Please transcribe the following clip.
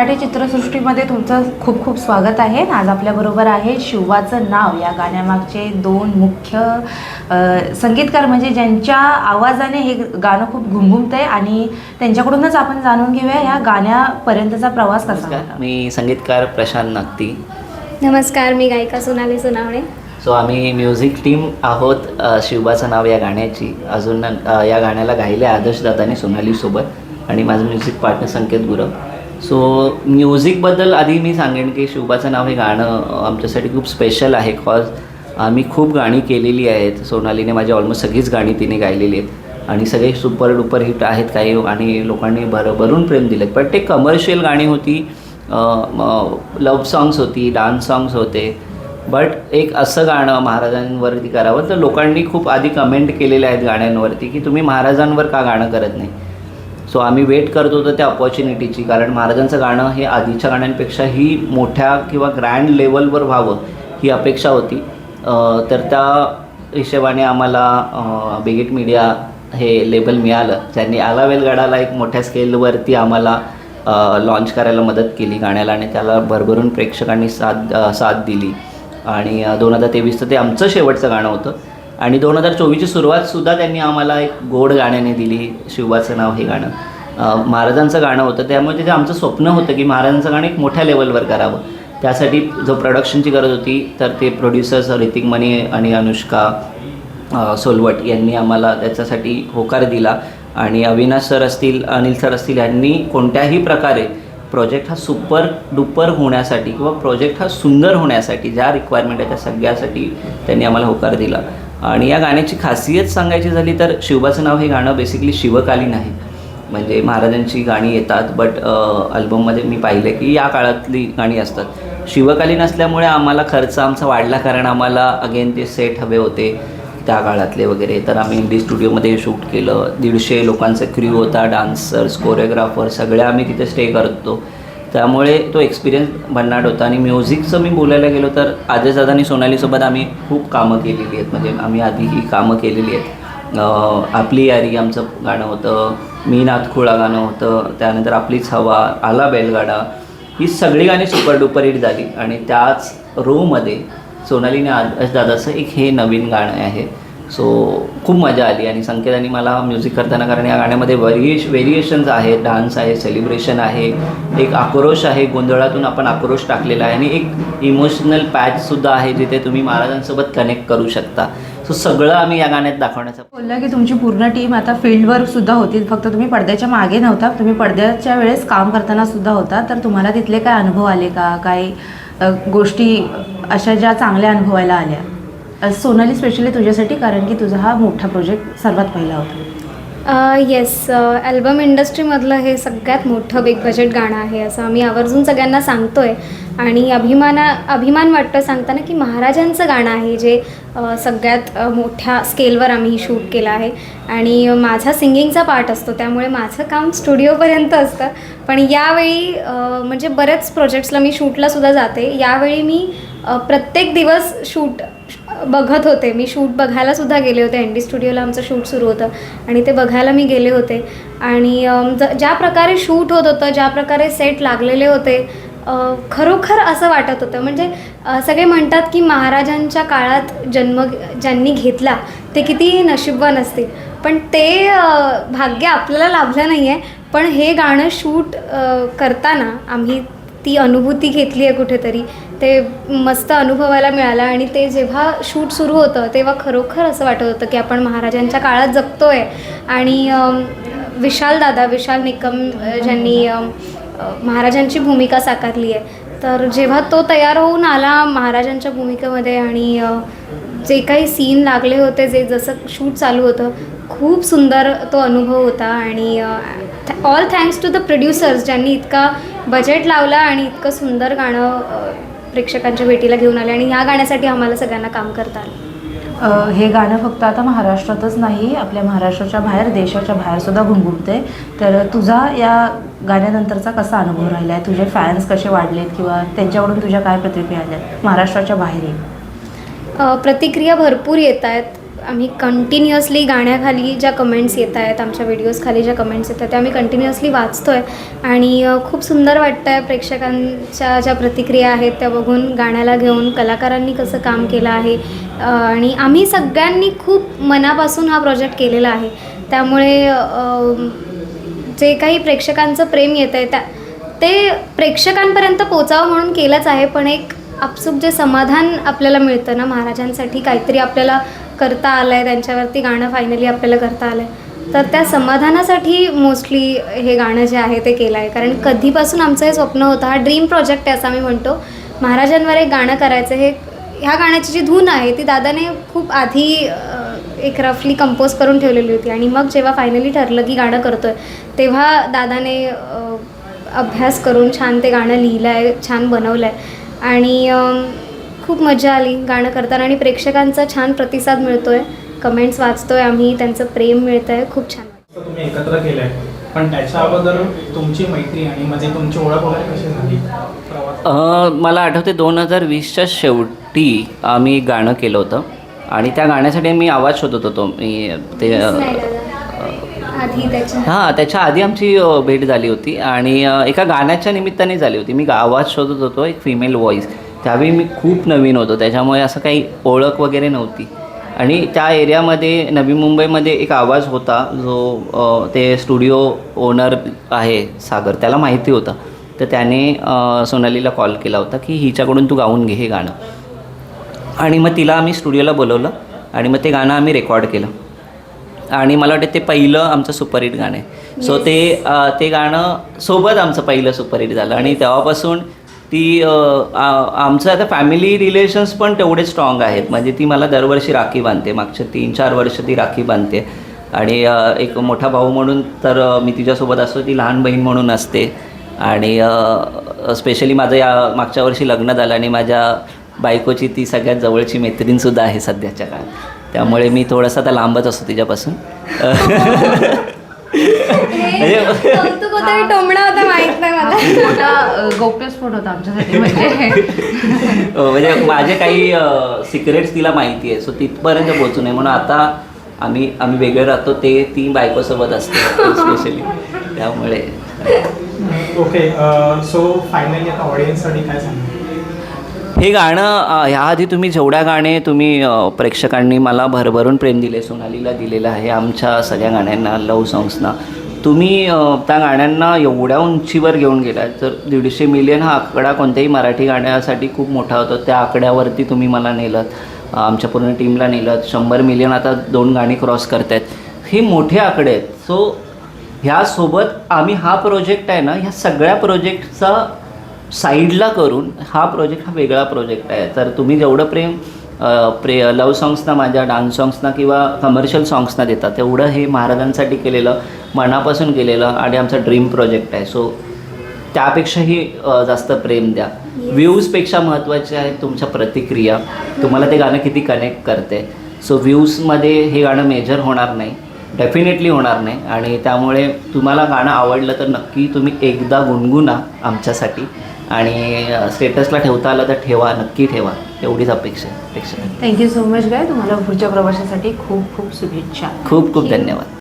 मराठी चित्रसृष्टीमध्ये तुमचं खूप खूप स्वागत आहे. आज आपल्याबरोबर आहे शिवाचं नाव. या गाण्यामागचे दोन मुख्य संगीतकार म्हणजे ज्यांच्या आवाजाने हे गाणं खूप घुमघुमतं आहे आणि त्यांच्याकडूनच आपण जाणून घेऊया या गाण्यापर्यंतचा प्रवास कसा मी संगीतकार प्रशांत नागती. नमस्कार मी गायिका सोनाली सोनावणे. सो आम्ही म्युझिक टीम आहोत शिवबाचं नाव या गाण्याची. अजून या गाण्याला गायले आदर्श दादानी सोनालीसोबत आणि माझं music partner Sanket Gurav. So म्युझिकबद्दल आधी मी सांगेन की शिवबाचं नाव हे गाणं आमच्यासाठी खूप स्पेशल आहे. कॉज आम्ही खूप गाणी केलेली आहेत. सोनालीने माझी ऑलमोस्ट सगळीच गाणी तिने गायलेली आहेत. आणि सगळे सुपर डुपर हिट आहेत. काही आणि लोकांनी भर भरून प्रेम दिलेत. पण ते कमर्शियल गाणी होती. लव्ह सॉंग्स होती डान्स सॉंग्स होते. बट एक असं गाणं महाराजांवरती करावं. तर लोकांनी खूप आधी कमेंट केलेल्या आहेत गाण्यांवरती की तुम्ही महाराजांवर का गाणं करत नाही? सो आम्ही वेट करत होतो त्या अपॉर्च्युनिटीची कारण महाराजांचं गाणं हे आधीच्या गाण्यांपेक्षाही मोठ्या किंवा ग्रँड लेवलवर व्हावं ही अपेक्षा होती. तर त्या हिशेबाने आम्हाला बिगेट मीडिया हे लेबल मिळालं. ज्यांनी आला वेलगाडाला एक मोठ्या स्केलवरती आम्हाला लॉन्च करायला मदत केली गाण्याला आणि त्याला भरभरून प्रेक्षकांनी साथ साथ दिली. आणि दोन हजार तेवीसचं ते आमचं शेवटचं गाणं होतं. आणि दोन हजार चोवीसची सुरुवातसुद्धा त्यांनी आम्हाला एक गोड गाण्याने दिली शिवबाचं नाव हे गाणं. महाराजांचं गाणं होतं. त्यामुळे तिथे आमचं स्वप्न होतं की महाराजांचं गाणं एक मोठ्या लेवलवर करावं. त्यासाठी जो प्रोडक्शनची गरज होती तर ते प्रोड्युसर्स ऋतिक मनी आणि अनुष्का सोलवट यांनी आम्हाला त्याच्यासाठी होकार दिला. आणि अविनाश सर असतील अनिल सर असतील यांनी कोणत्याही प्रकारे प्रोजेक्ट हा सुपर डुपर होण्यासाठी किंवा प्रोजेक्ट हा सुंदर होण्यासाठी ज्या रिक्वायरमेंट आहे त्या सगळ्यासाठी त्यांनी आम्हाला होकार दिला. आणि या गाण्याची खासियत सांगायची झाली तर शिवबाचं नाव हे गाणं बेसिकली शिवकालीन आहे. म्हणजे महाराजांची गाणी येतात बट अल्बममध्ये मी पाहिलं की या काळातली गाणी असतात. शिवकालीन असल्यामुळे आम्हाला खर्च आमचा वाढला कारण आम्हाला अगेन ते सेट हवे होते त्या काळातले वगैरे. तर आम्ही इंडी स्टुडिओमध्ये शूट केलं. दीडशे लोकांचा क्र्यू होता डान्सर्स कोरिओग्राफर सगळ्या आम्ही तिथे स्टे करतो. त्यामुळे तो एक्सपिरियन्स भन्नाट होता. आणि म्युझिकचं मी बोलायला गेलो तर अजय आणि सोनालीसोबत आम्ही खूप कामं केलेली आहेत. म्हणजे आम्ही आधी ही कामं केलेली आहेत. आपली यारी आमचं गाणं होतं मी नाथखुळा गाणं होतं त्यानंतर आपलीच हवा आला बैलगाडा ही सगळी गाणी सुपर डुपर हिट झाली. आणि त्याच रोमध्ये सोनालीने आदर्श दादाचं एक हे नवीन गाणं आहे. सो खूप मजा आली आणि संकेतांनी मला म्युझिक करताना कारण या गाण्यामध्ये व्हेरिएश व्हेरिएशन्स आहेत डान्स आहे सेलिब्रेशन आहे एक आक्रोश आहे गोंधळातून आपण आक्रोश टाकलेला आहे आणि एक इमोशनल पॅचसुद्धा आहे जिथे तुम्ही महाराजांसोबत कनेक्ट करू शकता. सो सगळं आम्ही या गाण्यात दाखवण्याचा बोलला की तुमची पूर्ण टीम आता फील्डवर सुद्धा होती फक्त तुम्ही पडद्याच्या मागे नव्हता. तुम्ही पडद्याच्या वेळेस काम करताना सुद्धा होता. तर तुम्हाला तिथले काय अनुभव आले का? काही गोष्टी अशा ज्या चांगल्या अनुभवायला आल्या? सोनाली स्पेशली तुझ्यासाठी कारण की तुझा हा मोठा प्रोजेक्ट सर्वात पहिला होता. येस अल्बम इंडस्ट्रीमधलं हे सगळ्यात मोठं बिग बजेट गाणं आहे असं आम्ही आवर्जून सगळ्यांना सांगतोय. आणि अभिमाना अभिमान वाटतं सांगताना की महाराजांचं गाणं आहे जे सगळ्यात मोठ्या स्केलवर आम्ही शूट केलं आहे. आणि माझा सिंगिंगचा पार्ट असतो त्यामुळे माझं काम स्टुडिओपर्यंत असतं. पण यावेळी म्हणजे बरेच प्रोजेक्ट्सला मी शूटला सुद्धा जाते. यावेळी मी प्रत्येक दिवस शूट बघत होते. मी शूट बघायला सुद्धा गेले होते. एन डी स्टुडिओला आमचं शूट सुरू होतं. आणि ते बघायला मी गेले होते. आणि ज ज्या प्रकारे शूट होत होतं ज्या प्रकारे सेट लागलेले होते खरोखर असं वाटत होतं. म्हणजे सगळे म्हणतात की महाराजांच्या काळात जन्म ज्यांनी घेतला ते किती नशीबवान असतील. पण ते भाग्य आपल्याला लाभलं नाही आहे पण हे गाणं शूट करताना आम्ही ती अनुभूती घेतली आहे कुठेतरी. ते मस्त अनुभवायला मिळालं आणि ते जेव्हा शूट सुरू होतं तेव्हा खरोखर असं वाटत होतं की आपण महाराजांच्या काळात जगतो आहे आणि विशाल दादा विशाल निकम ज्यांनी महाराजांची भूमिका साकारली आहे तर जेव्हा तो तयार होऊन आला महाराजांच्या भूमिकेमध्ये आणि जे काही सीन लागले होते जे जसं शूट चालू होतं खूप सुंदर तो अनुभव होता. आणि all thanks to the producers ज्यांनी इतका बजेट लावला आणि इतकं सुंदर गाणं प्रेक्षकांच्या भेटीला घेऊन आले आणि ह्या गाण्यासाठी आम्हाला सगळ्यांना काम करता आलं. हे गाणं फक्त आता महाराष्ट्रातच नाही आपल्या महाराष्ट्राच्या बाहेर देशाच्या बाहेर सुद्धा घुमघुमते तर तुझा या गाण्यानंतरचा कसा अनुभव राहिला आहे तुझे फॅन्स कसे वाढलेत किंवा त्यांच्याकडून तुझ्या काय प्रतिक्रिया आल्या? महाराष्ट्राच्या बाहेरही प्रतिक्रिया भरपूर येत आहेत. आम्ही कंटिन्युअसली गाण्याखाली ज्या कमेंट्स येत आहेत आमच्या व्हिडिओजखाली ज्या कमेंट्स येत आहेत त्या आम्ही कंटिन्युअसली वाचतो आहे आणि खूप सुंदर वाटतं आहे प्रेक्षकांच्या ज्या प्रतिक्रिया आहेत त्या बघून गाण्याला घेऊन कलाकारांनी कसं काम केलं आहे. आणि आम्ही सगळ्यांनी खूप मनापासून हा प्रोजेक्ट केलेला आहे. त्यामुळे जे काही प्रेक्षकांचं प्रेम येतं आहे त्या ते प्रेक्षकांपर्यंत पोचावं म्हणून केलंच आहे पण एक आपसूक जे समाधान आपल्याला मिळतं ना महाराजांसाठी काहीतरी आपल्याला करता आलं आहे त्यांच्यावरती गाणं फायनली आपल्याला करता आलं आहे तर त्या समाधानासाठी मोस्टली हे गाणं जे आहे ते केलं आहे कारण कधीपासून आमचं हे स्वप्न होतं हा ड्रीम प्रोजेक्ट आहे असं आम्ही म्हणतो. महाराजांवर एक गाणं करायचं हे ह्या गाण्याची जी धून आहे ती दादाने खूप आधी एक रफली कंपोज करून ठेवलेली होती. आणि मग जेव्हा फायनली ठरलं की गाणं करतो आहे तेव्हा दादाने अभ्यास करून छान ते गाणं लिहिलं आहे छान बनवलं आहे आणि खूप मजा आली गाणं करताना आणि प्रेक्षकांचा छान प्रतिसाद मिळतो आहे कमेंट्स वाचतो आहे आम्ही त्यांचं प्रेम मिळतं आहे खूप छान तुम्ही एकत्र केलंय पण त्याच्या अगोदर तुमची मैत्री आणि म्हणजे तुमची ओळख वगैरे कशी झाली? मला आठवते दोन हजार वीसच्या शेवटी आम्ही एक गाणं केलं होतं. आणि त्या गाण्यासाठी मी आवाज शोधत होतो. मी ते. आधी त्याच्या. हां त्याच्या आधी आमची अ, भेट झाली होती. आणि अ, एका गाण्याच्या निमित्ताने झाली होती. मी आवाज शोधत होतो एक फिमेल व्हॉईस त्यावेळी मी खूप नवीन होतो. त्याच्यामुळे असं काही ओळख वगैरे नव्हती. आणि त्या एरियामध्ये नवी मुंबईमध्ये एक आवाज होता जो ते स्टुडिओ ओनर आहे सागर त्याला माहिती होतं. तर त्याने सोनालीला कॉल केला होता की हिच्याकडून तू गाऊन घे हे गाणं. आणि मग तिला आम्ही स्टुडिओला बोलवलं आणि मग ते गाणं आम्ही रेकॉर्ड केलं. आणि मला वाटतं ते पहिलं आमचं सुपरहिट गाणं आहे. सो ते ते गाणं सोबत आमचं पहिलं सुपरहिट झालं. आणि तेव्हापासून ती आमचं आता फॅमिली रिलेशन्स पण तेवढे स्ट्रॉंग आहेत. म्हणजे ती मला दरवर्षी राखी बांधते. मागच्या तीन चार वर्ष ती राखी बांधते. आणि एक मोठा भाऊ म्हणून तर मी तिच्यासोबत असतो. ती लहान बहीण म्हणून असते. आणि स्पेशली माझं या मागच्या वर्षी लग्न झालं आणि माझ्या बायकोची ती सगळ्यात जवळची मैत्रीणसुद्धा आहे सध्याच्या काळात. त्यामुळे मी थोडंसं आता लांबच असतो तिच्यापासून. म्हणजे कौतुक होतं की टोमणा होता माहीत नाही हा मला. खूप मोठा अ, गौप्यस्फोट होता आमच्यासाठी म्हणजे. म्हणजे माझे काही सिक्रेट्स तिला माहिती आहे सो तिथपर्यंत पोहोचू नये म्हणून आता आम्ही आम्ही वेगळे राहतो ते ती बायकोसोबत असते स्पेशली त्यामुळे. ओके सो फायनली आता ऑडियन्ससाठी काय सांगणार? हे गाणं ह्याआधी तुम्ही जेवढ्या गाणे तुम्ही प्रेक्षकांनी मला भरभरून प्रेम दिले सोनालीला दिलेलं आहे आमच्या सगळ्या गाण्यांना लव सॉंग्सना तुम्ही त्या गाण्यांना एवढ्या उंचीवर घेऊन गेला तर दीडशे मिलियन हा आकडा कोणत्याही मराठी गाण्यासाठी खूप मोठा होता. त्या आकड्यावरती तुम्ही मला नेलं आमच्या पूर्ण टीमला नेलं शंभर मिलियन आता दोन गाणी क्रॉस करत आहेत हे मोठे आकडे आहेत. सो ह्यासोबत आम्ही हा प्रोजेक्ट आहे ना ह्या सगळ्या प्रोजेक्टचा साईडला करून हा प्रोजेक्ट हा वेगळा प्रोजेक्ट आहे. तर तुम्ही जेवढं प्रेम प्रे लव सॉंग्सना माझ्या डान्स सॉंग्सना किंवा कमर्शियल सॉंग्सना देतात. तेवढं हे महाराजांसाठी केलेलं मनापासून केलेलं आणि आमचा ड्रीम प्रोजेक्ट आहे. सो त्यापेक्षाही जास्त प्रेम द्या. व्ह्यूजपेक्षा महत्त्वाचे आहेत तुमच्या प्रतिक्रिया. तुम्हाला ते गाणं किती कनेक्ट करते. सो व्ह्यूजमध्ये हे गाणं मेजर होणार नाही. डेफिनेटली होणार नाही. आणि त्यामुळे तुम्हाला गाणं आवडलं तर नक्की तुम्ही एकदा गुणगुना आमच्यासाठी. आणि स्टेटसला ठेवता आलं तर ठेवा नक्की ठेवा. एवढीच अपेक्षा अपेक्षा. थँक्यू सो मच काय तुम्हाला पुढच्या प्रवासासाठी खूप खूप शुभेच्छा. खूप खूप धन्यवाद.